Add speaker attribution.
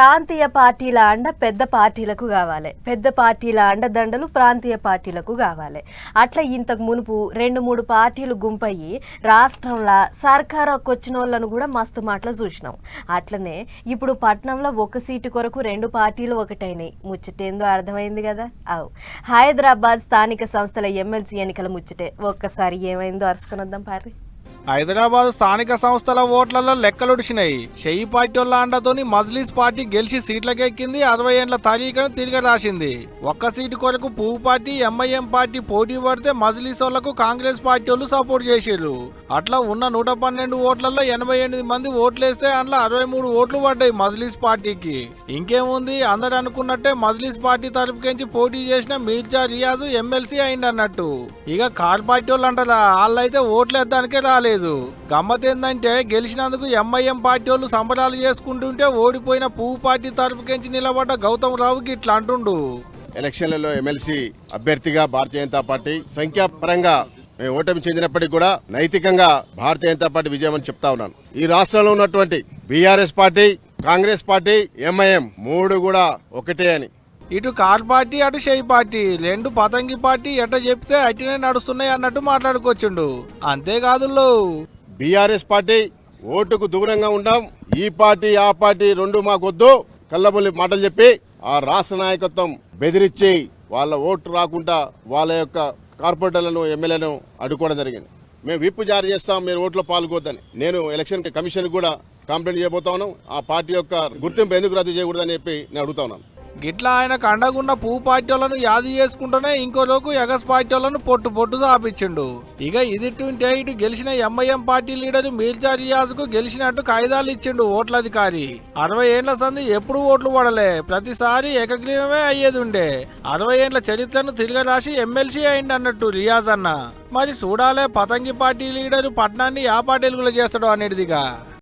Speaker 1: ప్రాంతీయ పార్టీల అండ పెద్ద పార్టీలకు కావాలి. పెద్ద పార్టీల అండదండలు ప్రాంతీయ పార్టీలకు కావాలి. అట్లా ఇంతకు మునుపు రెండు మూడు పార్టీలు గుంపయ్యి రాష్ట్రంలో సర్కారుకు వచ్చిన వాళ్ళను కూడా మస్తు మాటలు చూసినాం. అట్లనే ఇప్పుడు పట్నంలో ఒక సీటు కొరకు రెండు పార్టీలు ఒకటైనాయి. ముచ్చటేందో అర్థమైంది కదా? అవు. హైదరాబాద్ స్థానిక సంస్థల ఎమ్మెల్సీ ఎన్నికల ముచ్చటే. ఒక్కసారి ఏమైందో అరుచుకొని వద్దాం
Speaker 2: హైదరాబాద్ స్థానిక సంస్థల ఓట్లలో లెక్కలుడిచినాయి. షెయి పార్టీ వాళ్ళ అండతోని మజ్లీస్ పార్టీ గెలిచి సీట్లకెక్కింది అరవై ఏండ్ల తారీఖును తిరిగి రాసింది. ఒక్క సీటు కొరకు పువ్వు పార్టీ ఎంఐఎం పార్టీ పోటీ పడితే మజ్లిస్ వాళ్ళకు కాంగ్రెస్ పార్టీ వాళ్ళు సపోర్ట్ చేసిర్రు. అట్లా ఉన్న నూట పన్నెండు ఓట్లలో ఎనభై ఎనిమిది మంది ఓట్లేస్తే అందులో అరవై మూడు ఓట్లు పడ్డాయి మజ్లీస్ పార్టీకి. ఇంకేముంది? అందరు అనుకున్నట్టే మజ్లిస్ పార్టీ తరపుకించి పోటీ చేసిన మీర్జా రియాజు ఎమ్మెల్సీ అయిందన్నట్టు ఇక కార్ పార్టీ వాళ్ళు అంటారా వాళ్ళైతే ఓట్లేద్దానికే రాలేదు గమ్మత్ ఏంటంటే గెలిచినందుకు ఎంఐఎం పార్టీ వాళ్ళు సంబరాలు చేసుకుంటుంటే ఓడిపోయిన పువ్వు పార్టీ తరపుకించి నిలబడ్డ గౌతమ్ రావుకి ఇట్లా అంటుండు.
Speaker 3: ఎలక్షన్లలో ఎమ్మెల్సీ అభ్యర్థిగా భారతీయ జనతా పార్టీ సంఖ్యాపరంగా మేము ఓటమి చెందినప్పటికీ కూడా నైతికంగా భారతీయ జనతా పార్టీ విజయం అని చెప్తా ఉన్నాను. ఈ రాష్ట్రంలో ఉన్నటువంటి BRS party Congress party MIM మూడు కూడా ఒకటే అని.
Speaker 2: ఇటు కార్ పార్టీ అటు షెయి పార్టీ. రెండు పతంగి పార్టీ ఎట్ట చెప్తే అట్టినే నడుస్తున్నాయి అన్నట్టు మాట్లాడుకొచ్చిండు. అంతేకాదు
Speaker 3: బీఆర్ఎస్ పార్టీ ఓటుకు దూరంగా ఉన్నాం ఈ పార్టీ ఆ పార్టీ రెండు మాకొద్దు కళ్ళబొల్లి మాటలు చెప్పి ఆ రాష్ట్ర నాయకత్వం బెదిరించి వాళ్ళ ఓటు రాకుండా వాళ్ళ యొక్క కార్పొరేటర్లను ఎమ్మెల్యేలను అడ్డుకోవడం జరిగింది. మేము విప్పు జారీ చేస్తాం మీరు ఓట్లో పాల్గొద్దని. నేను ఎలక్షన్ కమిషన్ కూడా కంప్లైంట్ చేయబోతా ఆ పార్టీ యొక్క గుర్తింపు ఎందుకు రద్దు చేయకూడదని చెప్పి నేను అడుగుతా ఉన్నాను.
Speaker 2: గిట్లా ఆయన కండగున్న పూ పార్టీలను యాది చేసుకుంటూనే ఇంకోలోకు ఎగస్ పార్టీలను పొట్టు పొట్టు సాపించిండు ఇక ఇది ఇటు గెలిచిన ఎంఐఎం పార్టీ లీడర్ మీర్జా రియాజ్కు గెలిచినట్టు కాయిదాలు ఇచ్చిండు ఓట్ల అధికారి అరవై ఏండ్ల సంది ఎప్పుడు ఓట్లు పడలే. ప్రతిసారి ఏకగ్రీవమే అయ్యేది ఉండే అరవై ఏండ్ల చరిత్రను తిరిగి రాసి ఎమ్మెల్సీ అయింది అన్నట్టు రియాజ్ అన్న. మరి చూడాలే పతంగి పార్టీ లీడరు పట్నాన్ని ఆ పార్టీలు చేస్తాడు అనేదిగా